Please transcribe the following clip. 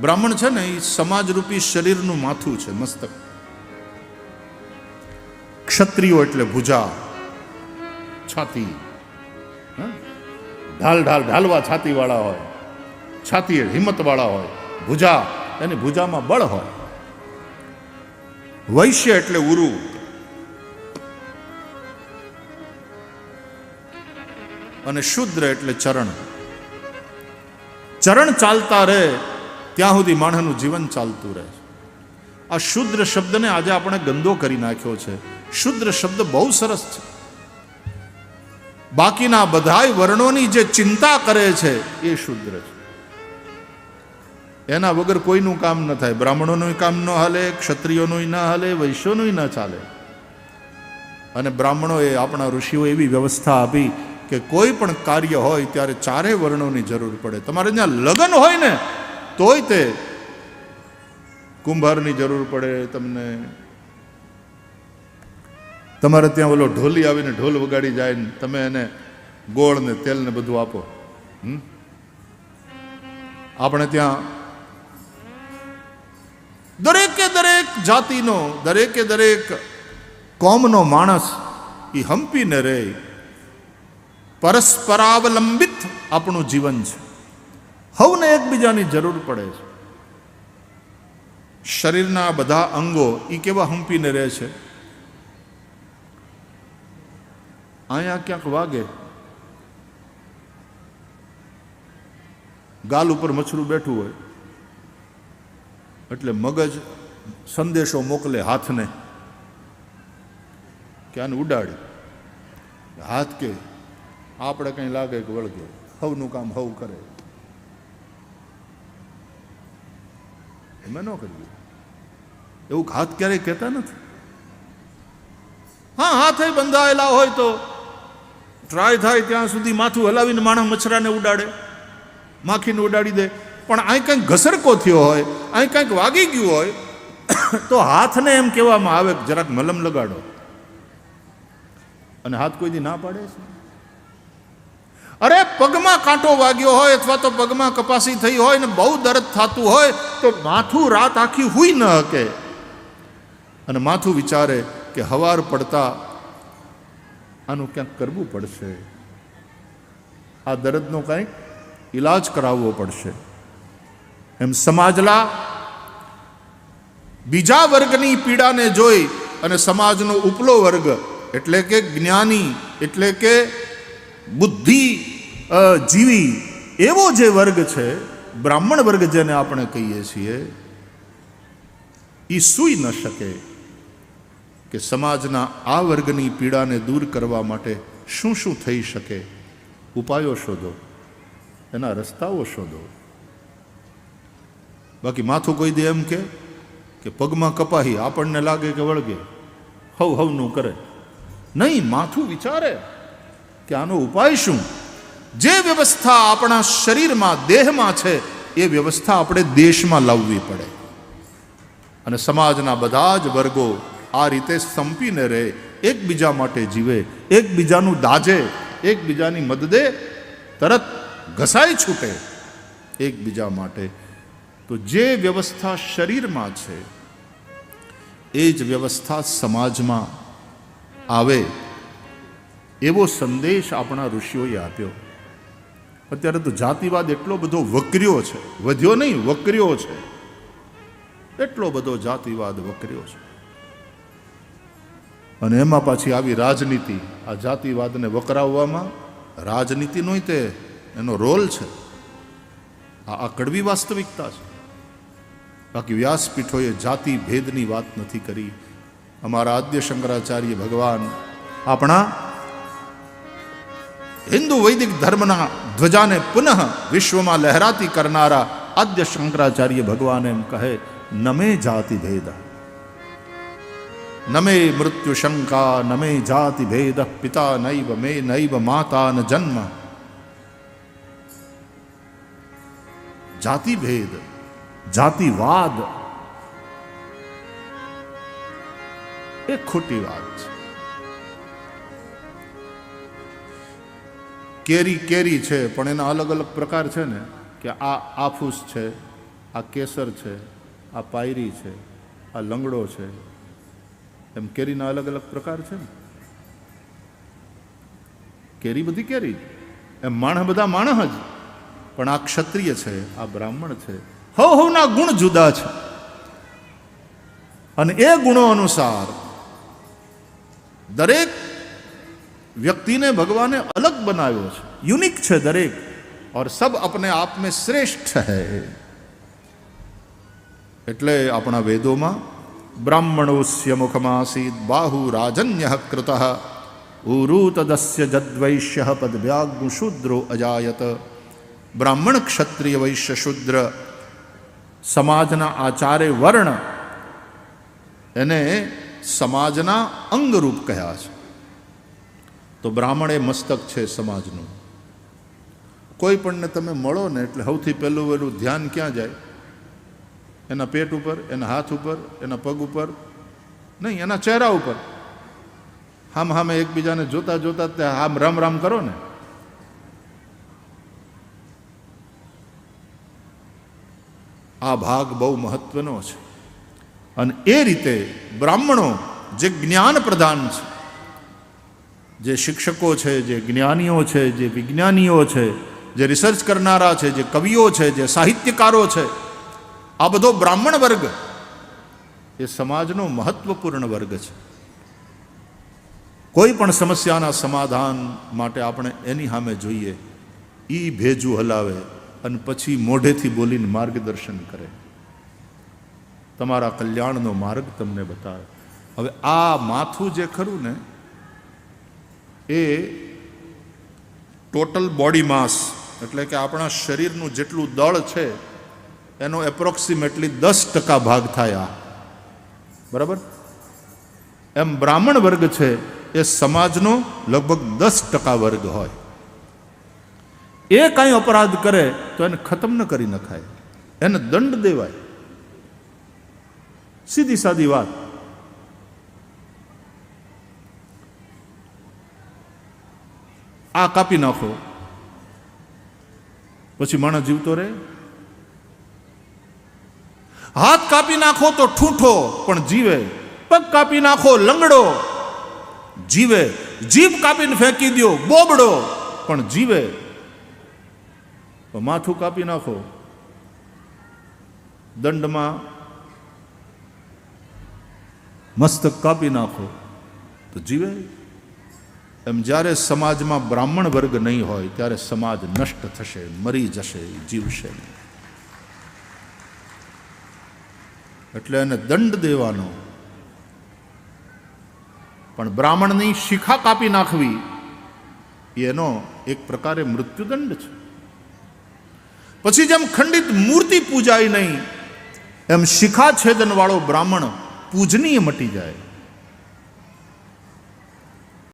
બ્રાહ્મણ છે ને, એ સમાજરૂપી શરીરનું માથું છે, મસ્તક. ક્ષત્રિયો એટલે ભુજા, છાતી. ઢાલ ઢાલ ઢાલવા છાતી વાળા હોય છાતી હિંમત વાળા હોય, ભુજા, એની ભુજામાં બળ હોય. વૈશ્ય એટલે ઉરુ. અને શુદ્ર એટલે ચરણ. ચરણ ચાલતા રહે ત્યાં સુધી માણસનું જીવન ચાલતું રહે છે. આ શુદ્ર શબ્દને આજે આપણે ગંદો કરી નાખ્યો છે. શુદ્ર શબ્દ બહુ સરસ છે. બાકીના બધાય વર્ણોની જે ચિંતા કરે છે, એ શુદ્ર છે. એના વગર કોઈનું કામ ન થાય. બ્રાહ્મણોનું કામ ન હાલે, ક્ષત્રિયોનું ના હાલે, વૈશ્યોનું ન ચાલે. અને બ્રાહ્મણોએ આપણા ઋષિઓ એવી વ્યવસ્થા આપી કે કોઈ પણ કાર્ય હોય ત્યારે ચારે વર્ણોની જરૂર પડે. તમારે ત્યાં લગ્ન હોય ને તોય તે કુંભારની જરૂર પડે તમને. તમારે ત્યાં ઓલો ઢોલી આવીને ઢોલ વગાડી જાય ને તમે એને ગોળ ને તેલ ને બધું આપો? આપણે ત્યાં દરેકે દરેક જાતિનો, દરેકે દરેક કોમનો માણસ એ હંપીને રહે પરસ્પરાવલંબિત આપણું જીવન છે. હવને એકબીજાની જરૂર પડે છે. શરીરના બધા અંગો એ કેવા હંપીને રહે છે? અહીંયા ક્યાંક વાગે. ગાલ ઉપર મછરું બેઠું હોય. એટલે મગજ સંદેશો મોકલે હાથને. કે આને ઉડાડી. હાથ કે આપણે કંઈ લાગે કે વળગે. હવનું કામ હવ કરે. એમ ન કરવી. એવું હાથ ક્યારેય કહેતા નથી. હા, હાથે બંધાયેલા હોય તો ટ્રાય થાય ત્યાં સુધી માથું હલાવીને માણસ મચ્છરાને ઉડાડે, માખીને ઉડાડી દે. પણ અહીં કંઈક ઘસરકો થયો હોય, અહીં કંઈક વાગી ગયું હોય, તો હાથને એમ કહેવામાં આવે જરાક મલમ લગાડો. અને હાથ કોઈ દી ના પાડે છે? અરે પગમાં કાંટો વાગ્યો હોય અથવા તો પગમાં કપાસી થઈ હોય ને બહુ દર્દ થતું હોય તો માથું રાત આખી હુઈ ન હકે. અને માથું વિચારે કે હવાર પડતા આનું ક્યાંક કરવું પડશે. આ દર્દનો કંઈક ઈલાજ કરાવવો પડશે. એમ સમાજલા બીજા વર્ગની પીડાને જોઈ અને સમાજનો ઉપલો વર્ગ એટલે કે જ્ઞાની એટલે કે બુદ્ધિ જીવી એવો જે વર્ગ છે, બ્રાહ્મણ વર્ગ જેને આપણે કહીએ છીએ એ સૂઈ ન શકે કે સમાજના આ વર્ગની પીડાને દૂર કરવા માટે શું શું થઈ શકે. ઉપાયો શોધો, એના રસ્તાઓ શોધો. બાકી માથું કોઈ દે એમ કે કે પગમાં કપાહી આપણને લાગે કે વળગે. હવ હવનું કરે. નહીં, માથું વિચારે. કે આનો ઉપાય શું? જે વ્યવસ્થા આપણા શરીરમાં, દેહમાં છે, એ વ્યવસ્થા આપણે દેશમાં લાવવી પડે. અને સમાજના બધા જ વર્ગો આ રીતે સંપીને રહે, એકબીજા માટે જીવે, એકબીજાનું દાજે, એકબીજાની મદદે તરત ઘસાઈ છૂટે એકબીજા માટે. તો જે વ્યવસ્થા શરીરમાં છે, એ જ વ્યવસ્થા સમાજમાં આવે. એવો સંદેશ આપણા ઋષિઓએ આપ્યો. અત્યારે તો જાતિવાદ એટલો બધો વકર્યો છે. વધ્યો નહીં, વકર્યો છે. એટલો બધો જાતિવાદ વકર્યો છે. અને એમાં પાછી આવી રાજનીતિ. આ જાતિવાદને વકરાવવામાં રાજનીતિનો તે એનો રોલ છે. આ આ કડવી વાસ્તવિકતા છે. બાકી વ્યાસપીઠોએ જાતિ ભેદની વાત નથી કરી. અમારા આદ્ય શંકરાચાર્ય ભગવાન આપણા હિન્દુ વૈદિક ધર્મના ધ્વજાને પુનઃ વિશ્વમાં લહેરાતી કરનારા આદ્ય શંકરાચાર્ય ભગવાન એમ કહે નમે જાતિ ભેદ નમે મૃત્યુ શંકા નમે જાતિ ભેદ પિતા નૈવ મે નૈવ માતા ન જન્મ જાતિ ભેદ જાતિવાદ એ ખોટી વાત છે કેરી કેરી છે, પણ એના અલગ અલગ પ્રકાર છે ને, કે આ આફૂસ છે, આ કેસર છે, આ પાયરી છે, આ લંગડો છે, એમ કેરીના અલગ અલગ પ્રકાર છે ને. કેરી બધી કેરી, એમ માણસ બધા માણસ જ, પણ આ ક્ષત્રિય છે, આ બ્રાહ્મણ છે. હવ હવના ગુણ જુદા છે. અને એ ગુણો અનુસાર દરેક વ્યક્તિને ભગવાને અલગ બનાવ્યો છે યુનિક છે દરેક ઓર સબ અપને આપ મેં શ્રેષ્ઠ હૈ એટલે આપણા વેદોમાં બ્રાહ્મણોસ્ય મુખમાસીત બાહુ રાજન્ય કૃત ઉરૂતદસ્ય જદ્વૈશ્ય પદવ્યાગ્નુ શુદ્રો અજાયત બ્રાહ્મણ ક્ષત્રિય વૈશ્ય શુદ્ર સમાજના આચાર્ય વર્ણ એને સમાજના અંગરૂપ કહ્યા છે તો બ્રાહ્મણ એ મસ્તક છે સમાજનું. કોઈ પણને તમે મળો ને એટલે સૌથી પહેલું વહેલું ધ્યાન ક્યાં જાય? એના પેટ ઉપર, એના હાથ ઉપર, એના પગ ઉપર? નહીં, એના ચહેરા ઉપર. હામ હામે એકબીજાને જોતા જોતા તે આમ રામ રામ કરો ને. આ ભાગ બહુ મહત્વનો છે. અને એ રીતે બ્રાહ્મણો જે જ્ઞાન પ્રધાન છે જે શિક્ષકો છે, જે જ્ઞાનીઓ છે, જે વિજ્ઞાનીઓ છે, જે રિસર્ચ કરનારા છે, જે કવિઓ છે, જે સાહિત્યકારો છે, આ બધો બ્રાહ્મણ વર્ગ એ સમાજનો મહત્વપૂર્ણ વર્ગ છે. કોઈ પણ સમસ્યાના સમાધાન માટે આપણે એની સામે જોઈએ એ ભેજું હલાવે અને પછી મોઢેથી બોલીને માર્ગદર્શન કરે. તમારા કલ્યાણનો માર્ગ તમને બતાવે. હવે આ માથું જે ખરું ને એ ટોટલ બોડી માસ એટલે કે આપણા શરીરનું જેટલું દળ છે, એનો એપ્રોક્સિમેટલી દસ ટકા ભાગ થાય આ. બરાબર? એમ બ્રાહ્મણ વર્ગ છે, એ સમાજનો લગભગ દસ ટકા વર્ગ હોય. એ કાંઈ અપરાધ કરે, તો એને ખતમ ન કરી નખાય. એને દંડ દેવાય. સીધી સાદી વાત. આ કાપી નાખો. પછી માણસ જીવતો રહે. હાથ કાપી નાખો તો ઠૂઠો, પણ જીવે. પગ કાપી નાખો, લંગડો. જીવે. જીભ કાપીને ફેંકી દો બોબડો. પણ જીવે. માથું કાપી નાખો. દંડમાં મસ્તક કાપી નાખો. તો જીવે. એમ જ્યારે સમાજમાં બ્રાહ્મણ વર્ગ નહીં હોય, ત્યારે સમાજ નષ્ટ થશે, મરી જશે, જીવશે એટલે એને દંડ દેવાનો. પણ બ્રાહ્મણની શિખા કાપી નાખવી, એનો એક પ્રકારે મૃત્યુદંડ છે. પછી જેમ ખંડિત મૂર્તિ પૂજાય નહીં, એમ શિખા છેદન વાળો બ્રાહ્મણ પૂજનીય મટી જાય.